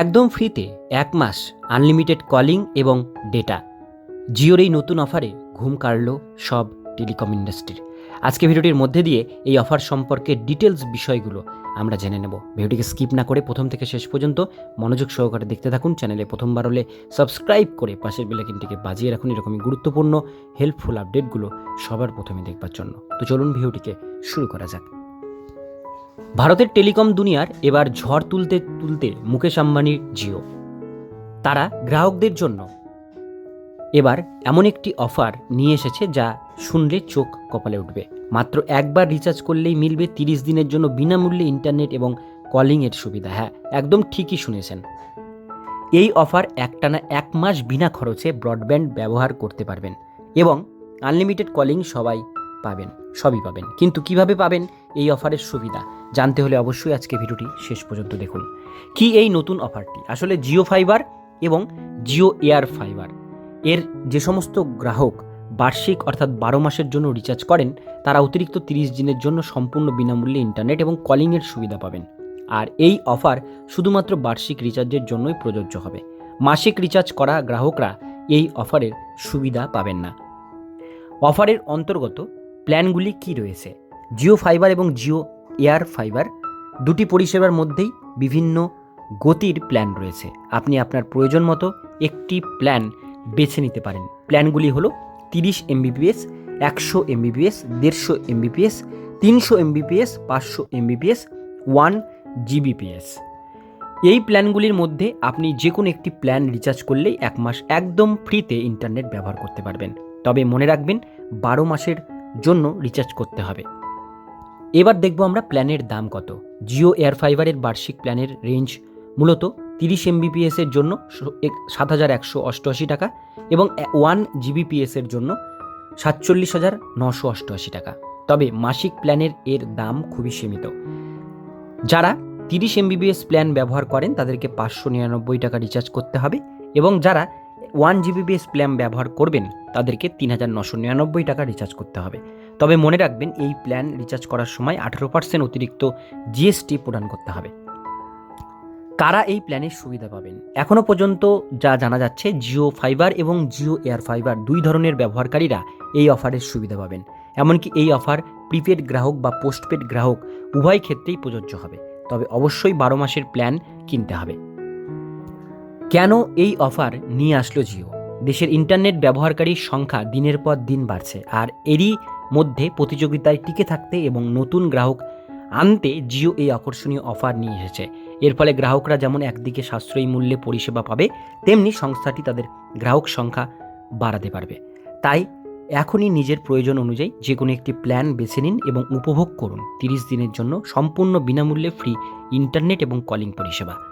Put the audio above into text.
একদম ফ্রিতে এক মাস আনলিমিটেড কলিং এবং ডেটা। জিওর এই নতুন অফারে ঘুম কাড়ল সব টেলিকম ইন্ডাস্ট্রির। আজকে ভিডিওটির মধ্যে দিয়ে এই অফার সম্পর্কে ডিটেলস বিষয়গুলো আমরা জেনে নেব। ভিডিওটিকে স্কিপ না করে প্রথম থেকে শেষ পর্যন্ত মনোযোগ সহকারে দেখতে থাকুন। চ্যানেলে প্রথমবার হলে সাবস্ক্রাইব করে পাশের বেলাকিনটিকে বাজিয়ে রাখুন। এরকমই গুরুত্বপূর্ণ হেল্পফুল আপডেটগুলো সবার প্রথমে দেখবার জন্য। তো চলুন ভিডিওটিকে শুরু করা যাক। ভারতের টেলিকম দুনিয়ার এবার ঝড় তুলতে তুলতে মুকেশ আম্বানির জিও। তারা গ্রাহকদের জন্য এবার এমন একটি অফার নিয়ে এসেছে যা শুনলে চোখ কপালে উঠবে। মাত্র একবার রিচার্জ করলেই মিলবে তিরিশ দিনের জন্য বিনামূল্যে ইন্টারনেট এবং কলিংয়ের সুবিধা। হ্যাঁ একদম ঠিকই শুনেছেন। এই অফার একটানা এক মাস বিনা খরচে ব্রডব্যান্ড ব্যবহার করতে পারবেন এবং আনলিমিটেড কলিং সবাই পাবেন, সবই পাবেন। কিন্তু কীভাবে পাবেন? এই অফারের সুবিধা। জানতে হলে অবশ্যই আজকে ভিডিওটি শেষ পর্যন্ত দেখুন। কি এই নতুন অফারটি? আসলে জিও ফাইবার এবং জিও এয়ার ফাইবার। এর যে সমস্ত গ্রাহক বার্ষিক অর্থাৎ বারো মাসের জন্য রিচার্জ করেন, তারা অতিরিক্ত তিরিশ দিনের জন্য সম্পূর্ণ বিনামূল্যে ইন্টারনেট এবং কলিংয়ের সুবিধা পাবেন। আর এই অফার শুধুমাত্র বার্ষিক রিচার্জের জন্যই প্রযোজ্য হবে। মাসিক রিচার্জ করা গ্রাহকরা এই অফারের সুবিধা পাবেন না। অফারের অন্তর্গত প্ল্যানগুলি কি রয়েছে? জিও ফাইবার এবং জিও এয়ার ফাইবার দুটি পরিষেবার মধ্যেই বিভিন্ন গতির প্ল্যান রয়েছে। আপনি আপনার প্রয়োজন মতো একটি প্ল্যান বেছে নিতে পারেন। প্ল্যানগুলি হলো তিরিশ এমবিপিএস একশো এমবিপিএস দেড়শো এমবিপিএস তিনশো এমবিপিএস পাঁচশো এমবিপিএস ওয়ান জিবিপিএস এই প্ল্যানগুলির মধ্যে আপনি যে কোনো একটি প্ল্যান রিচার্জ করলেই এক মাস একদম ফ্রিতে ইন্টারনেট ব্যবহার করতে পারবেন। তবে মনে রাখবেন, বারো মাসের জন্য রিচার্জ করতে হবে। এবার দেখব আমরা প্ল্যানের দাম কত। জিও এয়ার ফাইবারের বার্ষিক প্ল্যানের রেঞ্জ মূলত তিরিশ এমবিপিএস এর জন্য সাত হাজার একশো অষ্টআশি টাকা এবং ওয়ান জিবিপিএস এর জন্য সাতচল্লিশ হাজার নশো অষ্টআশি টাকা। তবে মাসিক প্ল্যানের এর দাম খুবই সীমিত। যারা তিরিশ এমবিবিএস প্ল্যান ব্যবহার করেন তাদেরকে পাঁচশো নিরানব্বই টাকা রিচার্জ করতে হবে এবং যারা ওয়ান জিবিপিএস প্ল্যান ব্যবহার করবেন, তাদেরকে তিন হাজার নশো নিরানব্বই টাকা রিচার্জ করতে হবে। তবে মনে রাখবেন, এই প্ল্যান রিচার্জ করার সময় আঠেরো পার্সেন্ট অতিরিক্ত জিএসটি প্রদান করতে হবে। কারা এই প্ল্যানের সুবিধা পাবেন? এখনও পর্যন্ত যা জানা যাচ্ছে জিও ফাইবার এবং জিও এয়ার ফাইবার দুই ধরনের ব্যবহারকারীরা এই অফারের সুবিধা পাবেন। এমনকি এই অফার প্রিপেড গ্রাহক বা পোস্টপেড গ্রাহক উভয় ক্ষেত্রেই প্রযোজ্য হবে। তবে অবশ্যই বারো মাসের প্ল্যান কিনতে হবে। কেন এই অফার নিয়ে আসলো জিও? দেশের ইন্টারনেট ব্যবহারকারীর সংখ্যা দিনের পর দিন বাড়ছে, আর এরই মধ্যে প্রতিযোগিতায় টিকে থাকতে এবং নতুন গ্রাহক আনতে জিও এই আকর্ষণীয় অফার নিয়ে এসেছে। এর ফলে গ্রাহকরা যেমন একদিকে সাশ্রয়ী মূল্যে পরিষেবা পাবে, তেমনি সংস্থাটি তাদের গ্রাহক সংখ্যা বাড়াতে পারবে। তাই এখনই নিজের প্রয়োজন অনুযায়ী যে কোনো একটি প্ল্যান বেছে নিন এবং উপভোগ করুন। তিরিশ দিনের জন্য সম্পূর্ণ বিনামূল্যে ফ্রি ইন্টারনেট এবং কলিং পরিষেবা।